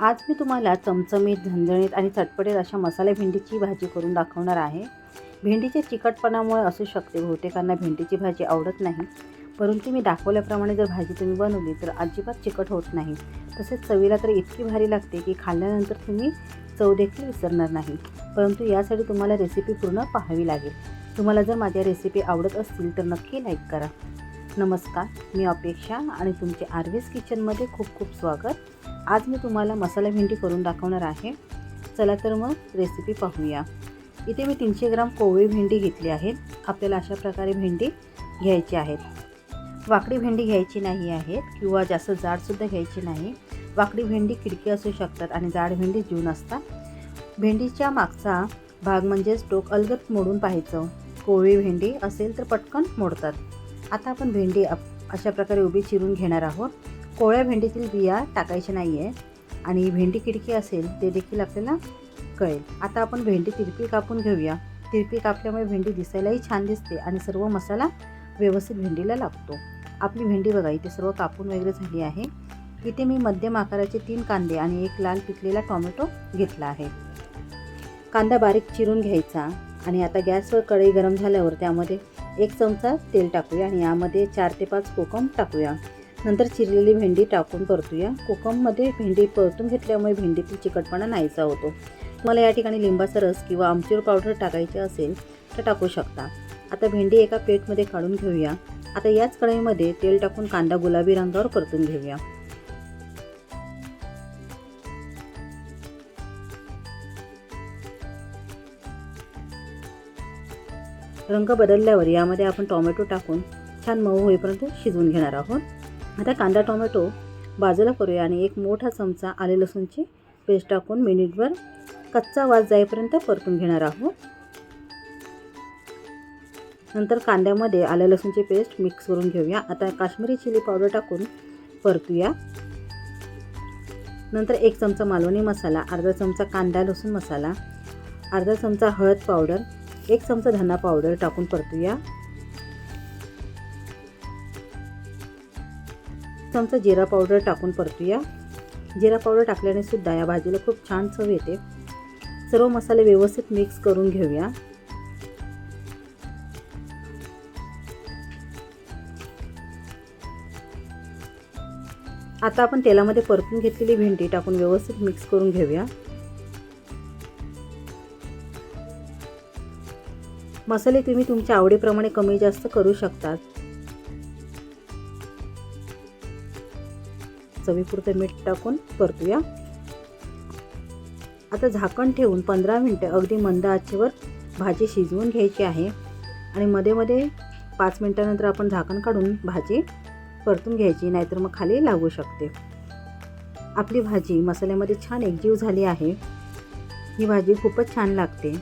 आज मी तुम्हाला चमचमीत झणझणीत आणि चटपटीत अशा मसाले भेंडीची भाजी करून दाखवणार आहे. भेंडीच्या चिकटपणामुळे असू शकते बहुतेकांना भेंडीची भाजी आवडत नाही. परंतु मी दाखवल्याप्रमाणे जर भाजी तुम्ही बनवली तर अजिबात चिकट होत नाही. तसेच चवीला तर इतकी भारी लागते की खाल्ल्यानंतर तुम्ही चव देखील विसरणार नाही. परंतु यासाठी तुम्हाला रेसिपी पूर्ण पाहावी लागेल. तुम्हाला जर माझ्या रेसिपी आवडत असतील तर नक्की लाईक करा. नमस्कार मी अपेक्षा आणि तुमचे आरवीस किचनमध्ये खूप खूप स्वागत. आज मी तुम्हाला मसाला भेंडी करून दाखवणार आहे. चला तर मग रेसिपी पाहूया. इथे मी तीनशे ग्राम कोवळी भेंडी घेतली आहे. आपल्याला अशा प्रकारे भेंडी घ्यायची आहेत. वाकडी भेंडी घ्यायची नाही आहेत किंवा जास्त जाडसुद्धा घ्यायची नाही. वाकडी भेंडी खिडकी असू शकतात आणि जाड भेंडी जून असतात भेंडीच्या मागचा भाग म्हणजेच टोक अलगत मोडून पाहायचं. कोवळी भेंडी असेल तर पटकन मोडतात. आता आपण भेंडी अप अशा प्रकारे उभी चिरून घेणार आहोत. कोवळ्या भेंडीतील बिया टाकायच्या नाही आहे आणि भेंडी खिडकी असेल ते देखील आपल्याला कळेल. आता आपण भेंडी तिरपी कापून घेऊया. तिरपी कापल्यामुळे भेंडी दिसायलाही छान दिसते आणि सर्व मसाला व्यवस्थित भेंडीला लागतो. आपली भेंडी बघा इथे सर्व कापून वगैरे झाली आहे. इथे मी मध्यम आकाराचे तीन कांदे आणि एक लाल पिकलेला टोमॅटो घेतला आहे. कांदा बारीक चिरून घ्यायचा आणि आता गॅसवर कढई गरम झाल्यावर त्यामध्ये एक चमचा तेल टाकूया आणि यामध्ये चार ते पाच कोकम टाकूया. नंतर चिरलेली भेंडी टाकून परतूया. कोकममध्ये भेंडी परतून घेतल्यामुळे भेंडीतील चिकटपणा नाहीसा होतो. तुम्हाला या ठिकाणी लिंबाचा रस किंवा आमचूर पावडर टाकायचे असेल तर टाकू शकता. आता भेंडी एका प्लेटमध्ये काढून घेऊया. आता याच कढईमध्ये तेल टाकून कांदा गुलाबी रंगावर परतून घेऊया. रंग बदलल्यावर यामध्ये आपण टोमॅटो टाकून छान मऊ होईपर्यंत शिजवून घेणार आहोत. आता कांदा टोमॅटो बाजूला करूया आणि एक मोठा चमचा आले लसूणची पेस्ट टाकून मिनिटभर कच्चा वास जाईपर्यंत परतून घेणार आहोत. नंतर कांद्यामध्ये आलं लसूणची पेस्ट मिक्स करून घेऊया. आता काश्मीरी चिली पावडर टाकून परतूया. नंतर एक चमचा मालवणी मसाला अर्धा चमचा कांदा लसूण मसाला अर्धा चमचा हळद पावडर एक चमचा धना पावडर टाकून परतूया. चमचा जिरा पावडर टाकून परतूया. जिरा पावडर टाकल्याने सुद्धा या भाजीला खूप छान चव येते. सर्व मसाले व्यवस्थित मिक्स करून घेऊया. आता आपण तेलामध्ये परतून घेतलेली भेंडी टाकून व्यवस्थित मिक्स करून घेऊया. मसाले तुम्ही तुमच्या आवडीप्रमाणे कमी जास्त करू शकता चवीपुरतं मीठ टाकून परतूया आता झाकण ठेवून पंधरा मिनटं अगदी मंद आचेवर भाजी शिजवून घ्यायची आहे. आणि मध्ये मध्ये पाच मिनटानंतर आपण झाकण काढून भाजी परतून घ्यायची नाहीतर मग खाली लागू शकते. आपली भाजी मसाल्यामध्ये छान एकजीव झाली आहे. ही भाजी खूपच छान लागते.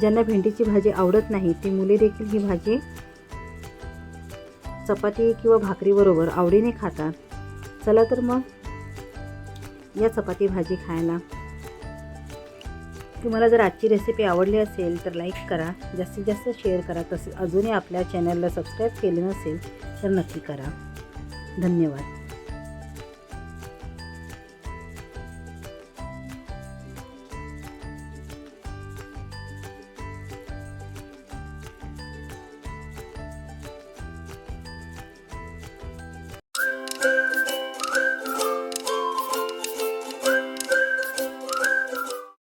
ज्यांना भेंडीची भाजी आवडत नाही ती मुले देखील ही भाजी चपाती किंवा भाकरीबरोबर आवडीने खातात. चला तर मग या चपाती भाजी खायला. तुम्हाला जर आजची रेसिपी आवडली असेल तर लाईक करा. जास्तीत जास्त शेअर करा. तसेच अजूनही आपल्या चॅनलला सबस्क्राईब केले नसेल तर नक्की करा. धन्यवाद.